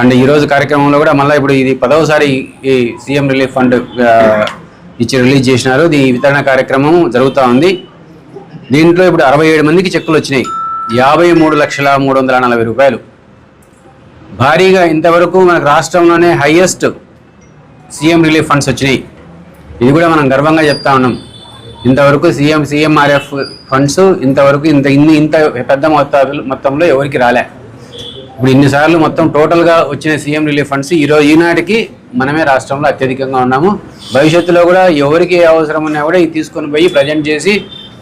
And ఈరోజు కార్యక్రమంలో కూడా మళ్ళీ ఇప్పుడు ఇది పదవసారి ఈ సీఎం రిలీఫ్ ఫండ్ ఇచ్చి రిలీజ్ చేసినారు. ఈ వితరణ కార్యక్రమం జరుగుతూ ఉంది. దీంట్లో ఇప్పుడు అరవై ఏడు మందికి చెక్కులు వచ్చినాయి. యాభై మూడు లక్షల మూడు వందల నలభై రూపాయలు. భారీగా ఇంతవరకు మనకు రాష్ట్రంలోనే హైయెస్ట్ సీఎం రిలీఫ్ ఫండ్స్ వచ్చినాయి. ఇది కూడా మనం గర్వంగా చెప్తా ఉన్నాం. ఇంతవరకు సీఎం సీఎంఆర్ఎఫ్ ఫండ్స్ ఇంతవరకు ఇంత ఇన్ని ఇంత పెద్ద మొత్తాలు మొత్తంలో ఎవరికి రాలే. ఇప్పుడు ఇన్నిసార్లు మొత్తం టోటల్గా వచ్చిన సీఎం రిలీఫ్ ఫండ్స్ ఈరోజు ఈనాటికి మనమే రాష్ట్రంలో అత్యధికంగా ఉన్నాము. భవిష్యత్తులో కూడా ఎవరికి ఏ అవసరం ఉన్నా కూడా ఇది తీసుకొని పోయి ప్రజెంట్ చేసి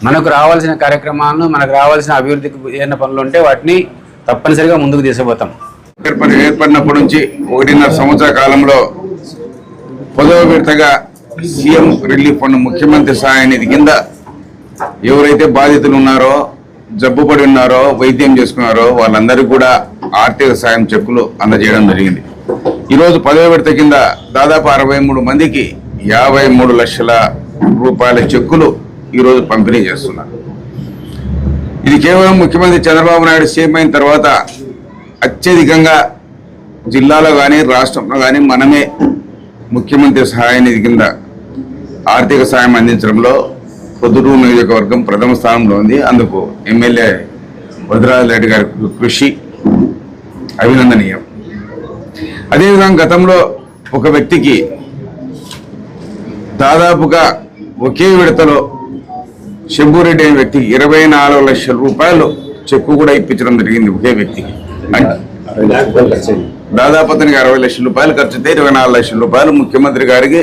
మనకు రావాల్సిన కార్యక్రమాలను మనకు రావాల్సిన అభివృద్ధికి ఏదైనా పనులు ఉంటే వాటిని తప్పనిసరిగా ముందుకు తీసుకుపోతాం. ఏర్పడినప్పటి నుంచి ఒకటిన్నర సంవత్సర కాలంలో పదవ విడతగా సీఎం రిలీఫ్ ఫండ్ ముఖ్యమంత్రి సహాయ నిధి కింద ఎవరైతే బాధితులు ఉన్నారో జబ్బుపడి ఉన్నారో వైద్యం చేసుకున్నారో వాళ్ళందరూ కూడా ఆర్థిక సాయం చెక్కులు అందజేయడం జరిగింది. ఈరోజు పదవ విడత కింద దాదాపు అరవై మూడు మందికి యాభై మూడు లక్షల రూపాయల చెక్కులు ఈరోజు పంపిణీ చేస్తున్నారు. ఇది కేవలం ముఖ్యమంత్రి చంద్రబాబు నాయుడు సీఎం అయిన తర్వాత అత్యధికంగా జిల్లాలో కానీ రాష్ట్రంలో కానీ మనమే ముఖ్యమంత్రి సహాయ నిధి కింద ఆర్థిక సాయం అందించడంలో పొద్దుటూరు నియోజకవర్గం ప్రథమ స్థానంలో ఉంది. అందుకు ఎమ్మెల్యే రెడ్డి గారి కృషి అభినందనీయం. అదేవిధంగా గతంలో ఒక వ్యక్తికి దాదాపుగా ఒకే విడతలో శంభూరెడ్డి అనే వ్యక్తికి ఇరవై నాలుగు లక్షల రూపాయలు చెక్కు కూడా ఇప్పించడం జరిగింది ఒకే వ్యక్తికి. దాదాపు అతనికి అరవై లక్షల రూపాయలు ఖర్చు అయితే ఇరవై నాలుగు లక్షల రూపాయలు ముఖ్యమంత్రి గారికి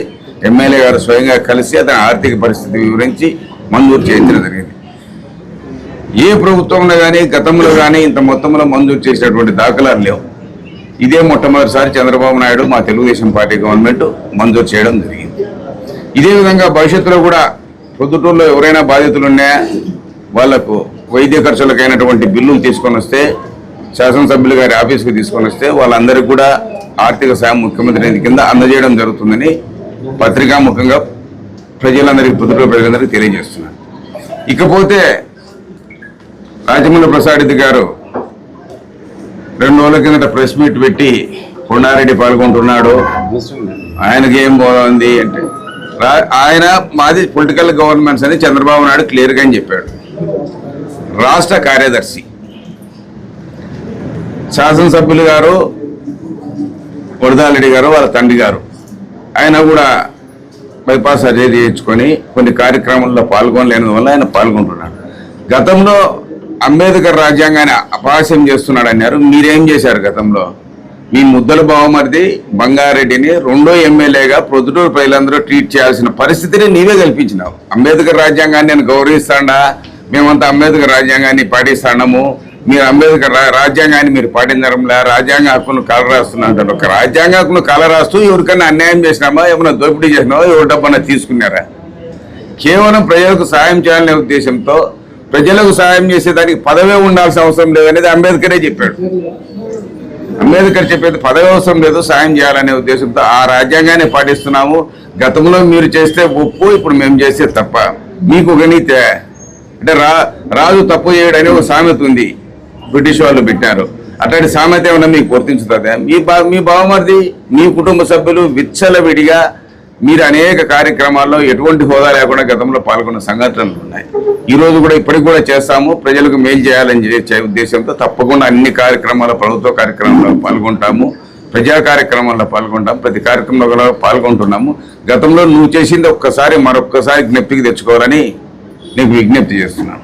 ఎమ్మెల్యే గారు స్వయంగా కలిసి అతని ఆర్థిక పరిస్థితి వివరించి మంజూరు చేయించడం జరిగింది. ఏ ప్రభుత్వంలో కానీ గతంలో కానీ ఇంత మొత్తంలో మంజూరు చేసినటువంటి దాఖలాలు లేవు. ఇదే మొట్టమొదటిసారి చంద్రబాబు నాయుడు మా తెలుగుదేశం పార్టీ గవర్నమెంట్ మంజూరు చేయడం జరిగింది. ఇదే విధంగా భవిష్యత్తులో కూడా పొద్దుటూరులో ఎవరైనా బాధితులు ఉన్నాయా వాళ్ళకు వైద్య ఖర్చులకైనటువంటి బిల్లులు తీసుకొని వస్తే శాసనసభ్యులు గారి ఆఫీస్కి తీసుకొని వస్తే వాళ్ళందరికీ కూడా ఆర్థిక సాయం ముఖ్యమంత్రి కింద అందజేయడం జరుగుతుందని పత్రికాముఖంగా ప్రజలందరికీ పొద్దుటూరు ప్రజలందరికీ తెలియజేస్తున్నాను. ఇకపోతే రాజమండ్రి ప్రసాద్ గారు రెండు రోజుల కిందట ప్రెస్ మీట్ పెట్టి కొండారెడ్డి పాల్గొంటున్నాడు. ఆయనకి ఏం బాగుంది అంటే రా- ఆయన మాది పొలిటికల్ గవర్నమెంట్స్ అని చంద్రబాబు నాయుడు క్లియర్గా అని చెప్పాడు. రాష్ట్ర కార్యదర్శి శాసనసభ్యులు గారు వరదాలరెడ్డి గారు వాళ్ళ తండ్రి గారు. ఆయన కూడా బైపాస్ సర్జరీ చేయించుకొని కొన్ని కార్యక్రమాల్లో పాల్గొనలేనందువల్ల ఆయన పాల్గొంటున్నాడు. గతంలో అంబేద్కర్ రాజ్యాంగాన్ని అపహాస్యం చేస్తున్నాడు అన్నారు మీరేం చేశారు గతంలో? మీ ముద్దల బావమరిది బంగారెడ్డిని రెండో ఎమ్మెల్యేగా ప్రొద్దుటూరు ప్రజలందరూ ట్రీట్ చేయాల్సిన పరిస్థితిని నీవే కల్పించినావు. అంబేద్కర్ రాజ్యాంగాన్ని నేను గౌరవిస్తాడా? మేమంతా అంబేద్కర్ రాజ్యాంగాన్ని పాటిస్తాము మీరు అంబేద్కర్ రా- రాజ్యాంగాన్ని మీరు పాటించడంలా? రాజ్యాంగ హక్కును కాల రాస్తున్నా ఒక రాజ్యాంగ హక్కును కల రాస్తూ ఎవరికైనా అన్యాయం చేసినామా? ఏమైనా దోపిడీ చేసినామా? ఎవరి డబ్బన్నా తీసుకున్నారా? కేవలం ప్రజలకు సాయం చేయాలనే ఉద్దేశంతో ప్రజలకు సాయం చేసేదానికి పదవే ఉండాల్సిన అవసరం లేదనేది అంబేద్కరే చెప్పాడు. అంబేద్కర్ చెప్పేది పదవి అవసరం లేదు సాయం చేయాలనే ఉద్దేశంతో ఆ రాజ్యాంగాన్ని పాటిస్తున్నాము. గతంలో మీరు చేస్తే ఒప్పు ఇప్పుడు మేము చేస్తే తప్ప. మీకు గణితే అంటే రా రాజు తప్పు చేయడని ఒక సామెత ఉంది. బ్రిటిష్ వాళ్ళు పెట్టారు అట్లాంటి సామెత ఏమన్నా మీకు గుర్తించుతుంది మీ బా మీ బావమరిది మీ కుటుంబ సభ్యులు విచ్చలవిడిగా మీరు అనేక కార్యక్రమాల్లో ఎటువంటి హోదా లేకుండా గతంలో పాల్గొన్న సంఘటనలు ఉన్నాయి. ఈ రోజు కూడా ఇప్పటికి కూడా చేస్తాము. ప్రజలకు మేలు చేయాలని చేసే ఉద్దేశంతో తప్పకుండా అన్ని కార్యక్రమాల ప్రభుత్వ కార్యక్రమాల్లో పాల్గొంటాము. ప్రజా కార్యక్రమాల్లో పాల్గొంటాం ప్రతి కార్యక్రమంలో కూడా పాల్గొంటున్నాము. గతంలో నువ్వు చేసింది ఒక్కసారి మరొక్కసారి జ్ఞప్తికి తెచ్చుకోవాలని నీకు విజ్ఞప్తి చేస్తున్నాను.